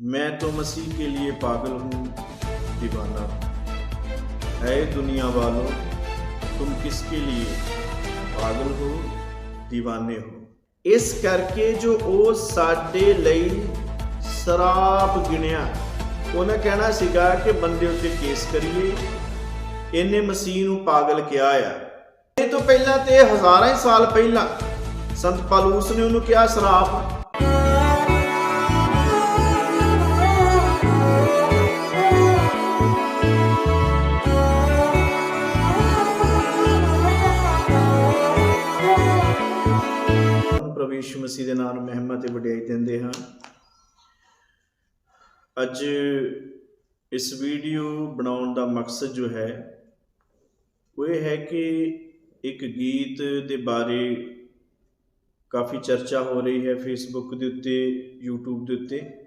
मैं तो मसीह के लिए पागल हूँ दीवाना है दुनिया वालों तुम किसके लिए ਪਾਗਲ ਹੋ, دیਵਾਨੇ ਹੋ? ਇਸ ਕਰਕੇ ਜੋ ਉਹ ਸਾਡੇ ਲਈ ਸ਼ਰਾਪ ਗਿਣਿਆ, ਉਹਨੇ ਕਹਿਣਾ ਸੀਗਾ ਕਿ ਬੰਦੇ ਉੱਤੇ ਕੇਸ ਕਰੀਏ। ਇਹਨੇ ਮਸੀਹ ਨੂੰ ਪਾਗਲ ਕਿਹਾ ਆ। ਇਹ ਤੋਂ ਪਹਿਲਾਂ ਤੇ ਹਜ਼ਾਰਾਂ ਹੀ ਸਾਲ ਪਹਿਲਾਂ ਸੰਤ ਪਾਲੂਸ ਨੇ ਉਹਨੂੰ ਕਿਹਾ ਸ਼ਰਾਪ ਯਿਸੂ ਮਸੀਹ ਦੇ ਨਾਮ ਮਹਿਮਾ ਤੇ ਵਡਿਆਈ ਦਿੰਦੇ ਹਾਂ। ਅੱਜ ਇਸ ਵੀਡੀਓ ਬਣਾਉਣ ਦਾ ਮਕਸਦ ਜੋ ਹੈ, ਉਹ ਇਹ ਹੈ ਕਿ ਇੱਕ ਗੀਤ ਦੇ ਬਾਰੇ ਕਾਫੀ ਚਰਚਾ ਹੋ ਰਹੀ ਹੈ ਫੇਸਬੁੱਕ ਦੇ ਉੱਤੇ, YouTube ਦੇ ਉੱਤੇ,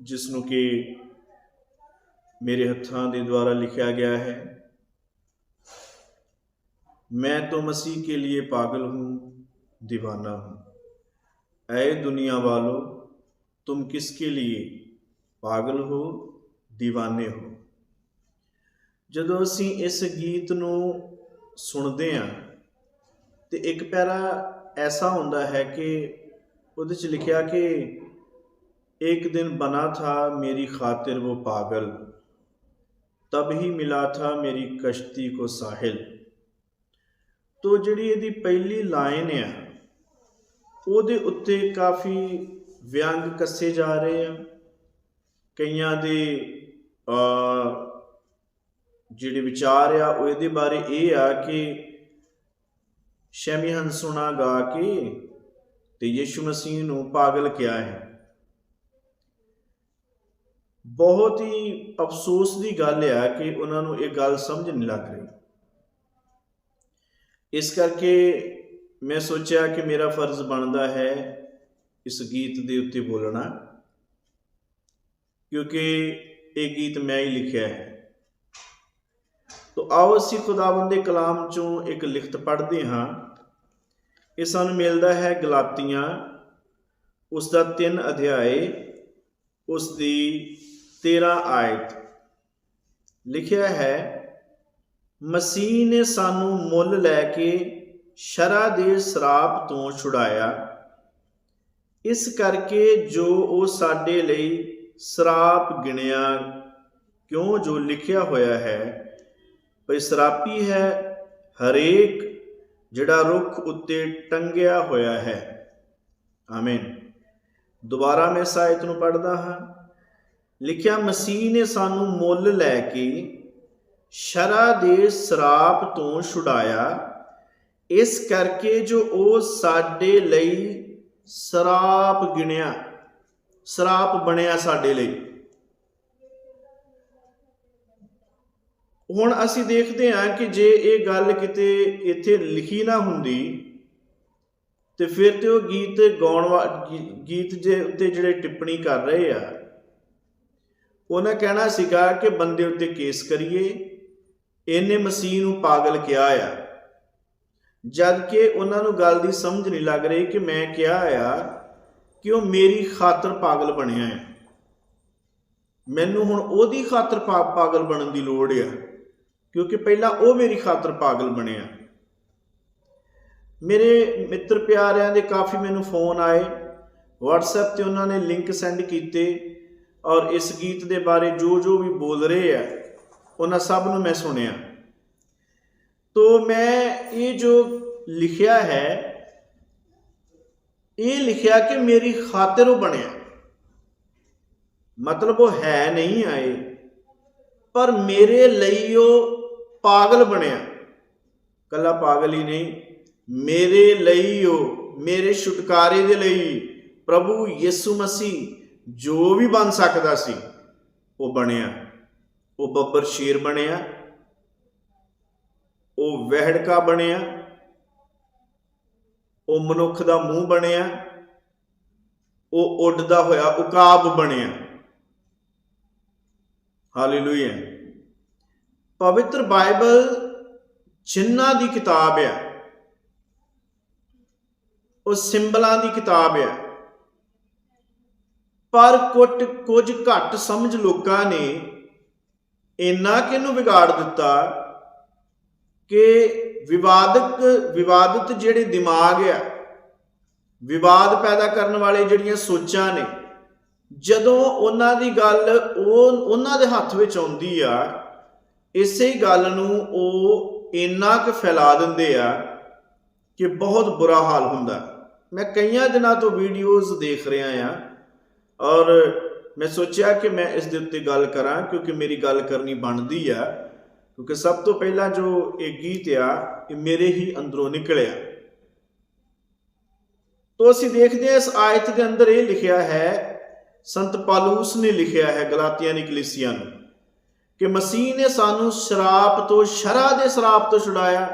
ਜਿਸ ਨੂੰ ਕਿ ਮੇਰੇ ਹੱਥਾਂ ਦੇ ਦੁਆਰਾ ਲਿਖਿਆ ਗਿਆ ਹੈ। ਮੈਂ ਤੋਂ ਮਸੀਹ ਕੇ ਲਈ ਪਾਗਲ ਹੂੰ। दीवाना हूँ। ऐ दुनिया वालों, तुम किसके लिए ਪਾਗਲ ਹੋ دیਵਾਨੇ ਹੋ ਜਦੋਂ ਅਸੀਂ ਇਸ ਗੀਤ ਨੂੰ ਸੁਣਦੇ ਹਾਂ ਤੇ ਇੱਕ ਪੈਰਾ ਐਸਾ ਹੁੰਦਾ ਹੈ ਕਿ ਉਹਦੇ ਚ ਲਿਖਿਆ ਕਿ ਇੱਕ ਦਿਨ ਬਨਾ ਥਾ ਮੇਰੀ ਖਾतिर वो पागल, तब ही मिला था मेरी कश्ती को साहिल। ਤੋ ਜਿਹੜੀ ਇਹਦੀ ਪਹਿਲੀ ਲਾਈਨ ਆ ਉਹਦੇ ਉੱਤੇ ਕਾਫੀ ਵਿਅੰਗ ਕੱਸੇ ਜਾ ਰਹੇ ਆ। ਕਈਆਂ ਦੇ ਜਿਹੜੇ ਵਿਚਾਰ ਆ, ਉਹ ਇਹਦੇ ਬਾਰੇ ਇਹ ਆ ਕਿ ਸ਼ਮੀ ਹੰਸੁਣਾ ਗਾ ਕੇ ਤੇ ਯਿਸੂ ਮਸੀਹ ਨੂੰ ਪਾਗਲ ਕਿਹਾ ਹੈ। ਬਹੁਤ ਹੀ ਅਫਸੋਸ ਦੀ ਗੱਲ ਆ ਕਿ ਉਹਨਾਂ ਨੂੰ ਇਹ ਗੱਲ ਸਮਝ ਨਹੀਂ ਲੱਗ ਰਹੀ। ਇਸ ਕਰਕੇ ਮੈਂ ਸੋਚਿਆ ਕਿ ਮੇਰਾ ਫਰਜ਼ ਬਣਦਾ ਹੈ ਇਸ ਗੀਤ ਦੇ ਉੱਤੇ ਬੋਲਣਾ, ਕਿਉਂਕਿ ਇਹ ਗੀਤ ਮੈਂ ਹੀ ਲਿਖਿਆ ਹੈ। ਤੋ ਆਓ ਅਸੀਂ ਖੁਦਾਵੰਦ ਦੇ ਕਲਾਮ ਚੋਂ ਇੱਕ ਲਿਖਤ ਪੜ੍ਹਦੇ ਹਾਂ। ਇਹ ਸਾਨੂੰ ਮਿਲਦਾ ਹੈ ਗਲਾਤੀਆਂ, ਉਸ ਦਾ 3 ਅਧਿਆਏ, ਉਸ ਦੀ 13 ਆਇਤ। ਲਿਖਿਆ ਹੈ, ਮਸੀਹ ਨੇ ਸਾਨੂੰ ਮੁੱਲ ਲੈ ਕੇ ਸ਼ਰਾ ਦੇ ਸਰਾਪ ਤੋਂ ਛੁਡਾਇਆ। ਇਸ ਕਰਕੇ ਜੋ ਉਹ ਸਾਡੇ ਲਈ ਸਰਾਪ ਗਿਣਿਆ, ਕਿਉਂ ਜੋ ਲਿਖਿਆ ਹੋਇਆ ਹੈ? ਭਈ ਸਰਾਪੀ ਹੈ ਹਰੇਕ ਜਿਹੜਾ ਰੁੱਖ ਉੱਤੇ ਟੰਗਿਆ ਹੋਇਆ ਹੈ। ਆਮੀਨ। ਦੁਬਾਰਾ ਮੈਂ ਇਸ ਨੂੰ ਪੜ੍ਹਦਾ ਹਾਂ। ਲਿਖਿਆ, ਮਸੀਹ ਨੇ ਸਾਨੂੰ ਮੁੱਲ ਲੈ ਕੇ ਸ਼ਰਾ ਦੇ ਸਰਾਪ ਤੋਂ ਛੁਡਾਇਆ। ਇਸ ਕਰਕੇ ਜੋ ਉਹ ਸਾਡੇ ਲਈ ਸਰਾਪ ਗਿਣਿਆ, ਸਰਾਪ ਬਣਿਆ ਸਾਡੇ ਲਈ। ਹੁਣ ਅਸੀਂ ਦੇਖਦੇ ਹਾਂ ਕਿ ਜੇ ਇਹ ਗੱਲ ਕਿਤੇ ਇੱਥੇ ਲਿਖੀ ਨਾ ਹੁੰਦੀ, ਤੇ ਫਿਰ ਤੇ ਉਹ ਗੀਤ ਗਾਉਣ ਵਾਲੇ ਗੀਤ ਦੇ ਉੱਤੇ ਜਿਹੜੇ ਟਿੱਪਣੀ ਕਰ ਰਹੇ ਆ, ਉਹਨਾਂ ਕਹਿਣਾ ਸੀਗਾ ਕਿ ਬੰਦੇ ਉੱਤੇ ਕੇਸ ਕਰੀਏ, ਇਹਨੇ ਮਸੀਹ ਨੂੰ ਪਾਗਲ ਕਿਹਾ ਆ। ਜਦ ਕਿ ਉਹਨਾਂ ਨੂੰ ਗੱਲ ਦੀ ਸਮਝ ਨਹੀਂ ਲੱਗ ਰਹੀ ਕਿ ਮੈਂ ਕਿਹਾ ਆ ਕਿ ਉਹ ਮੇਰੀ ਖਾਤਰ ਪਾਗਲ ਬਣਿਆ ਹੈ। ਮੈਨੂੰ ਹੁਣ ਉਹਦੀ ਖਾਤਰ ਪਾਗਲ ਬਣਨ ਦੀ ਲੋੜ ਆ, ਕਿਉਂਕਿ ਪਹਿਲਾਂ ਉਹ ਮੇਰੀ ਖਾਤਰ ਪਾਗਲ ਬਣਿਆ। ਮੇਰੇ ਮਿੱਤਰ ਪਿਆਰਿਆਂ ਦੇ ਕਾਫੀ ਮੈਨੂੰ ਫੋਨ ਆਏ, WhatsApp ਤੇ ਉਹਨਾਂ ਨੇ ਲਿੰਕ ਸੈਂਡ ਕੀਤੇ ਔਰ ਇਸ ਗੀਤ ਦੇ ਬਾਰੇ ਜੋ ਜੋ ਵੀ ਬੋਲ ਰਹੇ ਆ, ਉਹਨਾਂ ਸਭ ਨੂੰ ਮੈਂ ਸੁਣਿਆ। ਤੋ ਮੈਂ ਇਹ ਜੋ ਲਿਖਿਆ ਹੈ ਇਹ ਲਿਖਿਆ ਕਿ ਮੇਰੀ ਖਾਤਰ ਉਹ ਬਣਿਆ ਮਤਲਬ ਉਹ ਹੈ ਨਹੀਂ ਆਏ ਪਰ ਮੇਰੇ ਲਈ ਉਹ ਪਾਗਲ ਬਣਿਆ ਕੱਲਾ ਪਾਗਲ ਹੀ ਨਹੀਂ ਮੇਰੇ ਲਈ ਉਹ ਮੇਰੇ ਛੁਟਕਾਰੇ ਦੇ ਲਈ ਪ੍ਰਭੂ ਯਿਸੂ ਮਸੀਹ ਜੋ ਵੀ ਬਣ ਸਕਦਾ ਸੀ ਉਹ ਬਣਿਆ ਉਹ ਬੱਬਰ ਸ਼ੇਰ ਬਣਿਆ ਉਹ ਵਹਿੜਕਾ ਬਣਿਆ, ਉਹ ਮਨੁੱਖ ਦਾ ਮੂੰਹ ਬਣਿਆ, ਉਹ ਉੱਡਦਾ ਹੋਇਆ, ਉਕਾਬ ਬਣਿਆ। ਹਾਲੇਲੂਇਆ। ਪਵਿੱਤਰ ਬਾਈਬਲ ਚਿੰਨ੍ਹਾਂ ਦੀ ਕਿਤਾਬ ਆ, ਉਹ ਸਿੰਬਲਾਂ ਦੀ ਕਿਤਾਬ ਆ, ਪਰ ਕੁੱਟ ਕੁਝ ਘੱਟ ਸਮਝ ਲੋਕਾਂ ਨੇ ਇੰਨਾ ਕਿ ਇਹਨੂੰ ਵਿਗਾੜ ਦਿੱਤਾ ਕਿ ਵਿਵਾਦਕ, ਵਿਵਾਦਤ ਜਿਹੜੇ ਦਿਮਾਗ ਆ, ਵਿਵਾਦ ਪੈਦਾ ਕਰਨ ਵਾਲੇ ਜਿਹੜੀਆਂ ਸੋਚਾਂ ਨੇ, ਜਦੋਂ ਉਹਨਾਂ ਦੀ ਗੱਲ ਉਹ, ਉਹਨਾਂ ਦੇ ਹੱਥ ਵਿੱਚ ਆਉਂਦੀ ਆ, ਇਸੇ ਗੱਲ ਨੂੰ ਉਹ ਇੰਨਾ ਕੁ ਫੈਲਾ ਦਿੰਦੇ ਆ ਕਿ ਬਹੁਤ ਬੁਰਾ ਹਾਲ ਹੁੰਦਾ। ਮੈਂ ਕਈਆਂ ਦਿਨਾਂ ਤੋਂ ਵੀਡੀਓਜ਼ ਦੇਖ ਰਿਹਾ ਆ ਔਰ ਮੈਂ ਸੋਚਿਆ ਕਿ ਮੈਂ ਇਸ ਦੇ ਉੱਤੇ ਗੱਲ ਕਰਾਂ ਕਿਉਂਕਿ ਮੇਰੀ ਗੱਲ ਕਰਨੀ ਬਣਦੀ ਆ। ਕਿਉਂਕਿ ਸਭ ਤੋਂ ਪਹਿਲਾਂ ਜੋ ਇਹ ਗੀਤ ਆ, ਇਹ ਮੇਰੇ ਹੀ ਅੰਦਰੋਂ ਨਿਕਲਿਆ। ਤੋ ਅਸੀਂ ਦੇਖਦੇ ਹਾਂ ਇਸ ਆਇਤ ਦੇ ਅੰਦਰ ਇਹ ਲਿਖਿਆ ਹੈ, ਸੰਤ ਪਾਲੂਸ ਨੇ ਲਿਖਿਆ ਹੈ ਗਲਾਤੀਆਂ ਦੀ ਕਲੀਸਿਆ ਨੂੰ, ਕਿ ਮਸੀਹ ਨੇ ਸਾਨੂੰ ਸ਼ਰਾਪ ਤੋਂ, ਸ਼ਰਾ ਦੇ ਸ਼ਰਾਪ ਤੋਂ ਛੁਡਾਇਆ।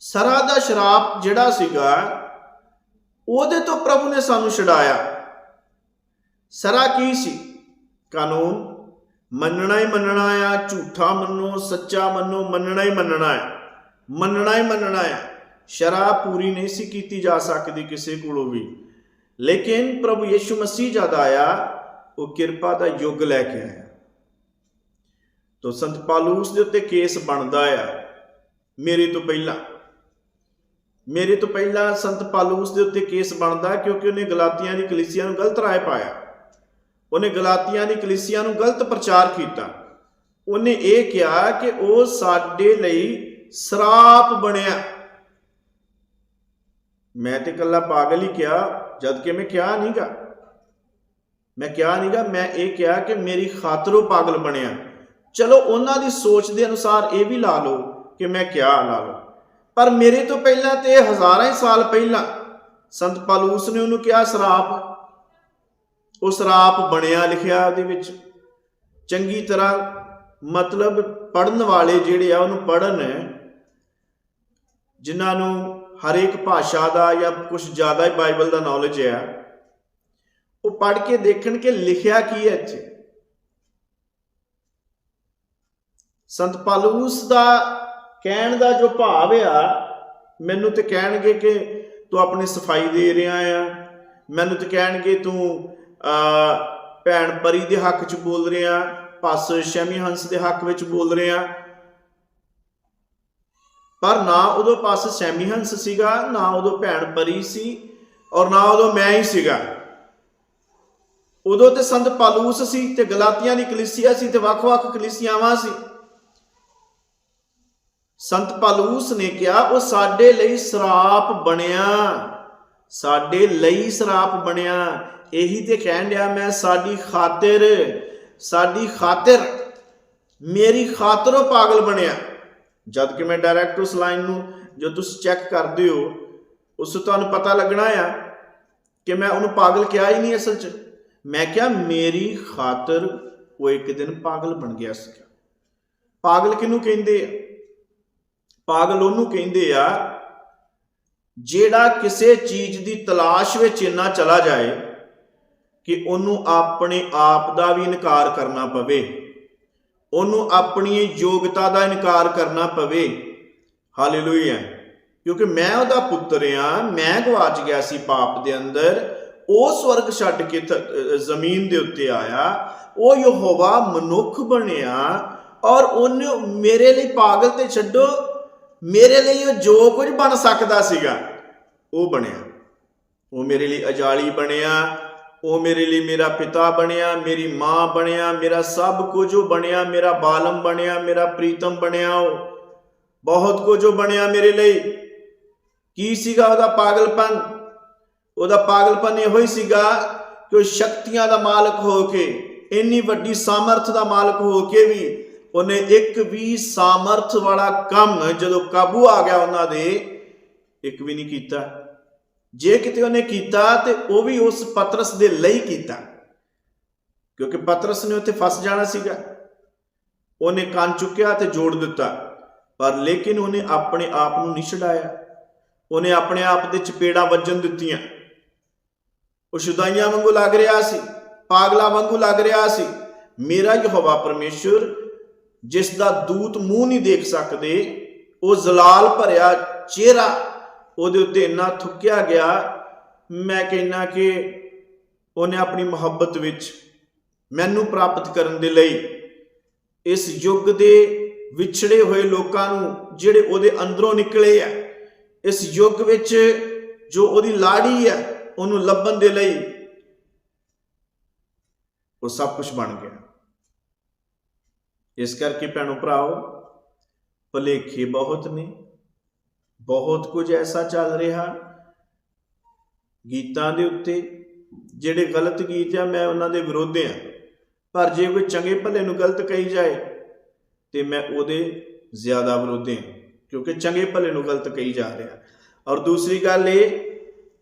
ਸਰਾ ਦਾ ਸ਼ਰਾਪ ਜਿਹੜਾ ਸੀਗਾ, ਉਹਦੇ ਤੋਂ ਪ੍ਰਭੂ ਨੇ ਸਾਨੂੰ ਛੁਡਾਇਆ। ਸਰਾ ਕੀ ਸੀ? ਕਾਨੂੰਨ। ਮੰਨਣਾ ਹੀ ਮੰਨਣਾ ਆ, ਝੂਠਾ ਮੰਨੋ, ਸੱਚਾ ਮੰਨੋ, ਮੰਨਣਾ ਹੀ ਮੰਨਣਾ ਆ। ਮੰਨਣਾ ਹੀ ਮੰਨਣਾ ਆ। ਸ਼ਰਾ ਪੂਰੀ ਨਹੀਂ ਸੀ ਕੀਤੀ ਜਾ ਸਕਦੀ ਕਿਸੇ ਕੋਲੋਂ ਵੀ। ਲੇਕਿਨ ਪ੍ਰਭੂ ਯੀਸ਼ੂ ਮਸੀਹ ਜਦ ਆਇਆ, ਉਹ ਕਿਰਪਾ ਦਾ ਯੁੱਗ ਲੈ ਕੇ ਆਇਆ। ਤੋ ਸੰਤ ਪਾਲੂਸ ਦੇ ਉੱਤੇ ਕੇਸ ਬਣਦਾ ਆ, ਮੇਰੇ ਤੋਂ ਪਹਿਲਾਂ। ਮੇਰੇ ਤੋਂ ਪਹਿਲਾਂ ਸੰਤ ਪਾਲੂਸ ਦੇ ਉੱਤੇ ਕੇਸ ਬਣਦਾ ਕਿਉਂਕਿ ਉਹਨੇ ਗਲਾਤੀਆਂ ਦੀ ਕਲੀਸਿਆ ਨੂੰ ਗਲਤ ਰਾਏ ਪਾਇਆ। ਉਹਨੇ ਗਲਾਤੀਆਂ ਦੀ ਕਲੀਸਿਆ ਨੂੰ ਗਲਤ ਪ੍ਰਚਾਰ ਕੀਤਾ। ਉਹਨੇ ਇਹ ਕਿਹਾ ਕਿ ਉਹ ਸਾਡੇ ਲਈ ਸਰਾਪ ਬਣਿਆ। ਮੈਂ ਤੇ ਕੱਲਾ ਪਾਗਲ ਹੀ ਕਿਹਾ, ਜਦ ਕਿ ਮੈਂ ਕਿਹਾ ਨਹੀਂਗਾ ਮੈਂ ਕਿਹਾ ਨਹੀਂਗਾ ਮੈਂ ਇਹ ਕਿਹਾ ਕਿ ਮੇਰੀ ਖਾਤਰ ਪਾਗਲ ਬਣਿਆ। ਚਲੋ ਉਹਨਾਂ ਦੀ ਸੋਚ ਦੇ ਅਨੁਸਾਰ ਇਹ ਵੀ ਲਾ ਲਓ ਕਿ ਮੈਂ ਕਿਹਾ ਲਾ ਲਓ। ਪਰ ਮੇਰੇ ਤੋਂ ਪਹਿਲਾਂ ਤੇ ਹਜ਼ਾਰਾਂ ਹੀ ਸਾਲ ਪਹਿਲਾਂ ਸੰਤ ਪਾਲੂਸ ਨੇ ਉਹਨੂੰ ਕਿਹਾ ਸਰਾਪ। ਉਹ ਸਰਾਪ ਬਣਿਆ ਲਿਖਿਆ ਉਹਦੇ ਵਿੱਚ ਚੰਗੀ ਤਰ੍ਹਾਂ ਮਤਲਬ ਪੜਨ ਵਾਲੇ ਜਿਹੜੇ ਆ ਉਹਨੂੰ ਪੜਨ ਜਿਨ੍ਹਾਂ ਨੂੰ ਹਰੇਕ ਭਾਸ਼ਾ ਦਾ ਜਾਂ ਕੁਝ ਜ਼ਿਆਦਾ ਹੀ ਬਾਈਬਲ ਦਾ ਨੌਲੇਜ ਹੈ, ਉਹ ਪੜ ਕੇ ਦੇਖਣ ਕਿ ਲਿਖਿਆ ਕੀ ਹੈ ਇੱਥੇ। ਸੰਤ ਪਾਲੂਸ ਦਾ ਕਹਿਣ ਦਾ ਜੋ ਭਾਵ ਆ, ਮੈਨੂੰ ਤੇ ਕਹਿਣਗੇ ਕਿ ਤੂੰ ਆਪਣੀ ਸਫ਼ਾਈ ਦੇ ਰਿਹਾ ਆ, ਮੈਨੂੰ ਤੇ ਕਹਿਣਗੇ ਤੂੰ ਭੈਣ ਪਰੀ ਦੇ ਹੱਕ 'ਚ ਬੋਲ ਰਿਹਾ ਪਸ ਸ਼ਮੀ ਹੰਸ ਦੇ ਹੱਕ ਵਿੱਚ ਬੋਲ ਰਿਹਾ ਪਰ ਨਾ ਉਦੋਂ ਪਾਸ ਸ਼ਮੀ ਹੰਸ ਸੀਗਾ, ਨਾ ਉਦੋਂ ਭੈਣ ਪਰੀ ਸੀ ਔਰ ਨਾ ਉਦੋਂ ਮੈਂ ਹੀ ਸੀਗਾ। ਉਦੋਂ ਤੇ ਸੰਤ ਪਾਲੂਸ ਸੀ ਤੇ ਗਲਾਤੀਆਂ ਦੀ ਕਲੀਸਿਆ ਸੀ ਤੇ ਵੱਖ-ਵੱਖ ਕਲੀਸਿਆਵਾਂ ਸੀ। ਸੰਤ ਪਾਲੂਸ ਨੇ ਕਿਹਾ, ਉਹ ਸਾਡੇ ਲਈ ਸਰਾਪ ਬਣਿਆ। ਸਾਡੇ ਲਈ ਸਰਾਪ ਬਣਿਆ। ਇਹੀ ਤੇ ਕਹਿਣ ਡਿਆ ਮੈਂ, ਸਾਡੀ ਖਾਤਰ ਸਾਡੀ ਖਾਤਰ, ਮੇਰੀ ਖਾਤਰ ਉਹ ਪਾਗਲ ਬਣਿਆ। ਜਦ ਕਿ ਮੈਂ ਡਾਇਰੈਕਟ ਉਸ ਲਾਈਨ ਨੂੰ ਜੋ ਤੁਸੀਂ ਚੈੱਕ ਕਰਦੇ ਹੋ, ਉਸ ਤੋਂ ਤੁਹਾਨੂੰ ਪਤਾ ਲੱਗਣਾ ਆ ਕਿ ਮੈਂ ਉਹਨੂੰ ਪਾਗਲ ਕਿਹਾ ਹੀ ਨਹੀਂ ਅਸਲ 'ਚ। ਮੈਂ ਕਿਹਾ, ਮੇਰੀ ਖਾਤਰ ਉਹ ਇੱਕ ਦਿਨ ਪਾਗਲ ਬਣ ਗਿਆ ਸੀ। ਪਾਗਲ ਕਿਹਨੂੰ ਕਹਿੰਦੇ ਆ? ਪਾਗਲ ਉਹਨੂੰ ਕਹਿੰਦੇ ਆ ਜਿਹੜਾ ਕਿਸੇ ਚੀਜ਼ ਦੀ ਤਲਾਸ਼ ਵਿੱਚ ਇੰਨਾ ਚਲਾ ਜਾਏ ਕਿ ਉਹਨੂੰ ਆਪਣੇ ਆਪ ਦਾ ਵੀ ਇਨਕਾਰ ਕਰਨਾ ਪਵੇ, ਉਹਨੂੰ ਆਪਣੀ ਯੋਗਤਾ ਦਾ ਇਨਕਾਰ ਕਰਨਾ ਪਵੇ। ਹਾਲੇਲੂਇਆ ਕਿਉਂਕਿ ਮੈਂ ਉਹਦਾ ਪੁੱਤਰ ਆ ਮੈਂ ਗਵਾਚ ਗਿਆ ਸੀ ਪਾਪ ਦੇ ਅੰਦਰ, ਉਹ ਸਵਰਗ ਛੱਡ ਕੇ ਜ਼ਮੀਨ ਦੇ ਉੱਤੇ ਆਇਆ, ਉਹ ਯਹੋਵਾ ਮਨੁੱਖ ਬਣਿਆ ਔਰ ਉਹਨੇ ਮੇਰੇ ਲਈ ਪਾਗਲ ਤੇ ਛੱਡੋ, ਮੇਰੇ ਲਈ ਉਹ ਜੋ ਕੁਝ ਬਣ ਸਕਦਾ ਸੀਗਾ। ਉਹ ਬਣਿਆ। ਉਹ ਮੇਰੇ ਲਈ ਅਜਾਲੀ ਬਣਿਆ, ਉਹ ਮੇਰੇ ਲਈ ਮੇਰਾ ਪਿਤਾ ਬਣਿਆ, ਮੇਰੀ ਮਾਂ ਬਣਿਆ, ਮੇਰਾ ਸਭ ਕੁਝ ਉਹ ਬਣਿਆ, ਮੇਰਾ ਬਾਲਮ ਬਣਿਆ, ਮੇਰਾ ਪ੍ਰੀਤਮ ਬਣਿਆ ਉਹ। ਬਹੁਤ ਕੁਝ ਉਹ ਬਣਿਆ ਮੇਰੇ ਲਈ। ਕੀ ਸੀਗਾ ਉਹਦਾ ਪਾਗਲਪਨ? ਉਹਦਾ ਪਾਗਲਪਨ ਇਹੋ ਹੀ ਸੀਗਾ ਕਿ ਉਹ ਸ਼ਕਤੀਆਂ ਦਾ ਮਾਲਕ ਹੋ ਕੇ, ਇੰਨੀ ਵੱਡੀ ਸਾਮਰਥ ਦਾ ਮਾਲਕ ਹੋ ਕੇ ਵੀ ਉਹਨੇ ਇੱਕ ਵੀ ਸਾਮਰਥ ਵਾਲਾ ਕੰਮ ਜਦੋਂ ਕਾਬੂ ਆ ਗਿਆ ਉਹਨਾਂ ਦੇ, ਇੱਕ ਵੀ ਨਹੀਂ ਕੀਤਾ। ਜੇ ਕਿਤੇ ਉਹਨੇ ਕੀਤਾ ਤੇ ਉਹ ਵੀ ਉਸ ਪਤਰਸ ਦੇ ਲਈ ਕੀਤਾ। ਕਿਉਂਕਿ ਪਤਰਸ ਨੇ ਉੱਥੇ ਫਸ ਜਾਣਾ ਸੀਗਾ। ਉਹਨੇ ਕੰਨ ਚੁੱਕਿਆ ਤੇ ਜੋੜ ਦਿੱਤਾ। ਪਰ ਲੇਕਿਨ ਉਹਨੇ ਆਪਣੇ ਆਪ ਨੂੰ ਨਹੀਂ ਛਡਾਇਆ। ਉਹਨੇ ਆਪਣੇ ਆਪ ਦੇ ਚਪੇੜਾ ਵੱਜਣ ਦਿੱਤੀਆਂ। ਉਹ ਸ਼ੁਦਾਈਆਂ ਵਾਂਗੂ ਲੱਗ ਰਿਹਾ ਸੀ। ਪਾਗਲਾ ਵਾਂਗੂ ਲੱਗ ਰਿਹਾ ਸੀ। ਮੇਰਾ ਯਹੋਵਾ ਪਰਮੇਸ਼ਰ, ਜਿਸ ਦਾ ਦੂਤ ਮੂੰਹ ਨਹੀਂ ਦੇਖ ਸਕਦੇ, ਉਹ ਜ਼ਲਾਲ ਭਰਿਆ ਚਿਹਰਾ ਉਹਦੇ ਉੱਤੇ ਇੰਨਾ ਥੁੱਕਿਆ ਗਿਆ, ਮੈਂ ਕਹਿੰਨਾ ਕਿ ਉਹਨੇ ਆਪਣੀ ਮੁਹੱਬਤ ਵਿੱਚ ਮੈਨੂੰ ਪ੍ਰਾਪਤ ਕਰਨ ਦੇ ਲਈ ਇਸ ਯੁੱਗ ਦੇ ਵਿਛੜੇ ਹੋਏ ਲੋਕਾਂ ਨੂੰ ਜਿਹੜੇ ਉਹਦੇ ਅੰਦਰੋਂ ਨਿਕਲੇ ਆ, ਇਸ ਯੁੱਗ ਵਿੱਚ ਜੋ ਉਹਦੀ ਲਾੜੀ ਹੈ ਉਹਨੂੰ ਲੱਭਣ ਦੇ ਲਈ ਉਹ ਸਭ ਕੁਝ ਬਣ ਗਿਆ। ਇਸ ਕਰਕੇ ਭੈਣੋ ਭਰਾਓ, ਭਲੇਖੇ ਬਹੁਤ ਨੇ। ਬਹੁਤ ਕੁਝ ਐਸਾ ਚੱਲ ਰਿਹਾ ਗੀਤਾਂ ਦੇ ਉੱਤੇ, ਜਿਹੜੇ ਗਲਤ ਗੀਤ ਆ, ਮੈਂ ਉਹਨਾਂ ਦੇ ਵਿਰੋਧ ਆ। ਪਰ ਜੇ ਕੋਈ ਚੰਗੇ ਭਲੇ ਨੂੰ ਗਲਤ ਕਹੀ ਜਾਏ, ਤੇ ਮੈਂ ਉਹਦੇ ਜ਼ਿਆਦਾ ਵਿਰੋਧੀ ਹਾਂ ਕਿਉਂਕਿ ਚੰਗੇ ਭਲੇ ਨੂੰ ਗਲਤ ਕਹੀ ਜਾ ਰਿਹਾ। ਔਰ ਦੂਸਰੀ ਗੱਲ ਇਹ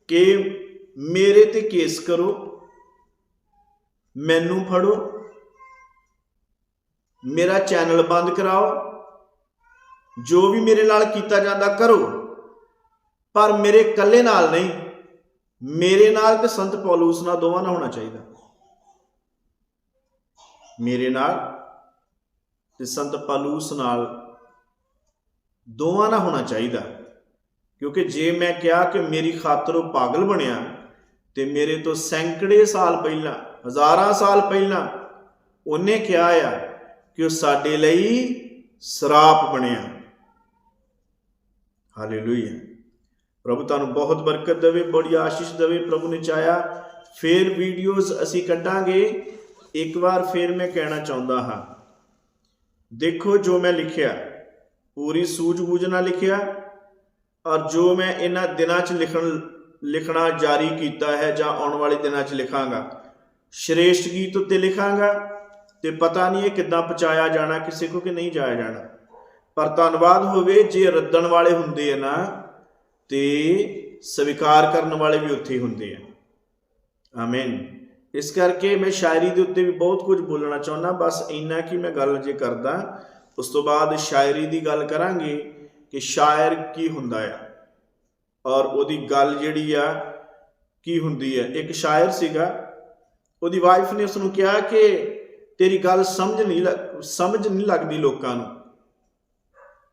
ਕਿ ਮੇਰੇ ਤੇ ਕੇਸ ਕਰੋ, ਮੈਨੂੰ ਫੜੋ, ਮੇਰਾ ਚੈਨਲ ਬੰਦ ਕਰਾਓ ਜੋ ਵੀ ਮੇਰੇ ਨਾਲ ਕੀਤਾ ਜਾਂਦਾ ਕਰੋ। ਪਰ ਮੇਰੇ ਇਕੱਲੇ ਨਾਲ ਨਹੀਂ, ਮੇਰੇ ਨਾਲ ਤੇ ਸੰਤ ਪੌਲੂਸ ਨਾਲ ਦੋਵਾਂ ਨਾਲ ਹੋਣਾ ਚਾਹੀਦਾ। ਮੇਰੇ ਨਾਲ ਤੇ ਸੰਤ ਪੌਲੂਸ ਨਾਲ ਦੋਵਾਂ ਨਾਲ ਹੋਣਾ ਚਾਹੀਦਾ। ਕਿਉਂਕਿ ਜੇ ਮੈਂ ਕਿਹਾ ਕਿ ਮੇਰੀ ਖਾਤਰ ਉਹ ਪਾਗਲ ਬਣਿਆ ਤੇ ਮੇਰੇ ਤੋਂ ਸੈਂਕੜੇ ਸਾਲ ਪਹਿਲਾਂ, ਹਜ਼ਾਰਾਂ ਸਾਲ ਪਹਿਲਾਂ ਉਹਨੇ ਕਿਹਾ ਆ ਕਿ ਉਹ ਸਾਡੇ ਲਈ ਸਰਾਪ ਬਣਿਆ। ਹਾਲੇਲੂਇਆ ਪ੍ਰਭੂ ਤੁਹਾਨੂੰ ਬਹੁਤ ਬਰਕਤ ਦੇਵੇ, ਬੜੀ ਆਸ਼ੀਸ਼ ਦੇਵੇ, ਪ੍ਰਭੂ ਨੇ ਚਾਹਿਆ ਫੇਰ ਵੀਡੀਓਜ਼ ਅਸੀਂ ਕੱਢਾਂਗੇ। ਇੱਕ ਵਾਰ ਫੇਰ ਮੈਂ ਕਹਿਣਾ ਚਾਹੁੰਦਾ ਹਾਂ, ਦੇਖੋ ਜੋ ਮੈਂ ਲਿਖਿਆ, ਪੂਰੀ ਸੂਝ-ਬੂਝ ਨਾਲ ਲਿਖਿਆ ਔਰ ਜੋ ਮੈਂ ਇਹਨਾਂ ਦਿਨਾਂ 'ਚ ਲਿਖਣ, ਲਿਖਣਾ ਜਾਰੀ ਕੀਤਾ ਹੈ ਜਾਂ ਆਉਣ ਵਾਲੇ ਦਿਨਾਂ 'ਚ ਲਿਖਾਂਗਾ, ਸ਼੍ਰੇਸ਼ਟ ਗੀਤ ਉੱਤੇ ਲਿਖਾਂਗਾ ਤੇ ਪਤਾ ਨਹੀਂ ਇਹ ਕਿੱਦਾਂ ਪਹੁੰਚਾਇਆ ਜਾਣਾ, ਕਿਸੇ ਕੋ ਕਿ ਨਹੀਂ ਜਾਇਆ ਜਾਣਾ। ਪਰ ਧੰਨਵਾਦ ਹੋਵੇ ਜੇ ਰੱਦਣ ਵਾਲੇ ਹੁੰਦੇ ਆ ਨਾ, ਤੇ ਸਵੀਕਾਰ ਕਰਨ ਵਾਲੇ ਵੀ ਉੱਥੇ ਹੀ ਹੁੰਦੇ ਆ। ਆਮੀਨ ਇਸ ਕਰਕੇ ਮੈਂ ਸ਼ਾਇਰੀ ਦੇ ਉੱਤੇ ਵੀ ਬਹੁਤ ਕੁਝ ਬੋਲਣਾ ਚਾਹੁੰਦਾ, ਬਸ ਇੰਨਾ ਕਿ ਮੈਂ ਗੱਲ ਜੇ ਕਰਦਾ, ਉਸ ਤੋਂ ਬਾਅਦ ਸ਼ਾਇਰੀ ਦੀ ਗੱਲ ਕਰਾਂਗੇ ਕਿ ਸ਼ਾਇਰ ਕੀ ਹੁੰਦਾ ਆ। ਔਰ ਉਹਦੀ ਗੱਲ ਜਿਹੜੀ ਆ, ਕੀ ਹੁੰਦੀ ਹੈ ਇੱਕ ਸ਼ਾਇਰ ਸੀਗਾ, ਉਹਦੀ ਵਾਈਫ ਨੇ ਉਸ ਨੂੰ ਕਿਹਾ ਕਿ ਤੇਰੀ ਗੱਲ ਸਮਝ ਨਹੀਂ ਲੱਗ- ਸਮਝ ਨਹੀਂ ਲੱਗਦੀ ਲੋਕਾਂ ਨੂੰ।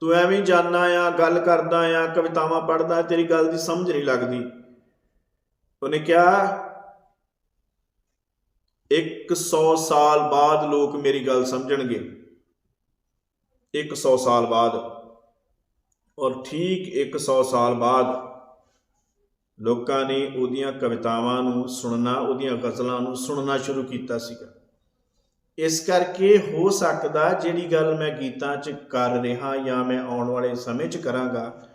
ਤੂੰ ਐਵੇਂ ਹੀ ਆ, ਗੱਲ ਕਰਦਾ ਆ, ਕਵਿਤਾਵਾਂ ਪੜ੍ਹਦਾ, ਤੇਰੀ ਗੱਲ ਦੀ ਸਮਝ ਨਹੀਂ ਲੱਗਦੀ। ਉਹਨੇ ਕਿਹਾ 100 ਸਾਲ ਬਾਅਦ ਲੋਕ ਮੇਰੀ ਗੱਲ ਸਮਝਣਗੇ। 100 ਸਾਲ ਬਾਅਦ। ਔਰ ਠੀਕ 100 ਸਾਲ ਬਾਅਦ ਲੋਕਾਂ ਨੇ ਉਹਦੀਆਂ ਕਵਿਤਾਵਾਂ ਨੂੰ ਸੁਣਨਾ, ਉਹਦੀਆਂ ਗ਼ਜ਼ਲਾਂ ਨੂੰ ਸੁਣਨਾ ਸ਼ੁਰੂ ਕੀਤਾ ਸੀਗਾ। ਇਸ ਕਰਕੇ ਹੋ ਸਕਦਾ ਜਿਹੜੀ ਗੱਲ ਮੈਂ ਗੀਤਾਂ 'ਚ ਕਰ ਰਿਹਾ ਜਾਂ ਮੈਂ ਆਉਣ ਵਾਲੇ ਸਮੇਂ 'ਚ ਕਰਾਂਗਾ,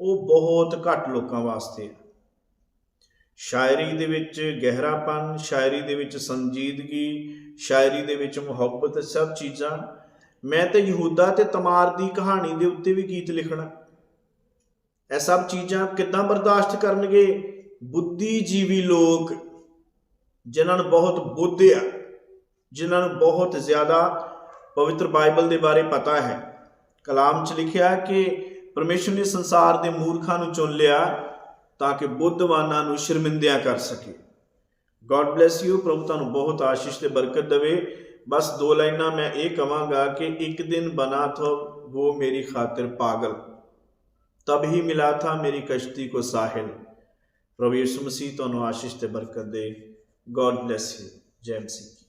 ਉਹ ਬਹੁਤ ਘੱਟ ਲੋਕਾਂ ਵਾਸਤੇ ਹੈ ਸ਼ਾਇਰੀ ਦੇ ਵਿੱਚ ਗਹਿਰਾਪਨ, ਸ਼ਾਇਰੀ ਦੇ ਵਿੱਚ ਸੰਜੀਦਗੀ, ਸ਼ਾਇਰੀ ਦੇ ਵਿੱਚ ਮੁਹੱਬਤ, ਸਭ ਚੀਜ਼ਾਂ। ਮੈਂ ਤੇ ਯਹੂਦਾ ਤੇ ਤਮਾਰ ਦੀ ਕਹਾਣੀ ਦੇ ਉੱਤੇ ਵੀ ਗੀਤ ਲਿਖਣਾ। ਇਹ ਸਭ ਚੀਜ਼ਾਂ ਕਿੱਦਾਂ ਬਰਦਾਸ਼ਤ ਕਰਨਗੇ? ਬੁੱਧੀਜੀਵੀ ਲੋਕ, ਜਿਨ੍ਹਾਂ ਨੂੰ ਬਹੁਤ ਬੁੱਧ ਆ। ਜਿਨ੍ਹਾਂ ਨੂੰ ਬਹੁਤ ਜ਼ਿਆਦਾ ਪਵਿੱਤਰ ਬਾਈਬਲ ਦੇ ਬਾਰੇ ਪਤਾ ਹੈ। ਕਲਾਮ 'ਚ ਲਿਖਿਆ ਕਿ ਪਰਮੇਸ਼ਰ ਨੇ ਸੰਸਾਰ ਦੇ ਮੂਰਖਾਂ ਨੂੰ ਚੁਣ ਲਿਆ ਤਾਂ ਕਿ ਬੁੱਧਵਾਨਾਂ ਨੂੰ ਸ਼ਰਮਿੰਦਿਆ ਕਰ ਸਕੇ। ਗੋਡ ਬlesਸ ਯੂ ਪ੍ਰਭੂ ਤੁਹਾਨੂੰ ਬਹੁਤ ਆਸ਼ੀਸ਼ ਤੇ ਬਰਕਤ ਦੇਵੇ। ਬਸ ਦੋ ਲਾਈਨਾਂ ਮੈਂ ਇਹ ਕਹਾਂਗਾ ਕਿ ਇੱਕ ਦਿਨ ਬਨਾ ਤੋ ਉਹ ਮੇਰੀ ਖਾਤਰ ਪਾਗਲ। ਤਬ ਹੀ ਮਿਲਾ ਥਾ ਮੇਰੀ ਕਸ਼ਤੀ ਕੋ ਸਾਹਿਲ। ਪ੍ਰਭੂ ਯਿਸੂ ਮਸੀਹ ਤੁਹਾਨੂੰ ਆਸ਼ੀਸ਼ ਤੇ ਬਰਕਤ ਦੇ। ਗੋਡ ਬlesਸ ਯੂ ਜੈ ਮਸੀਹ।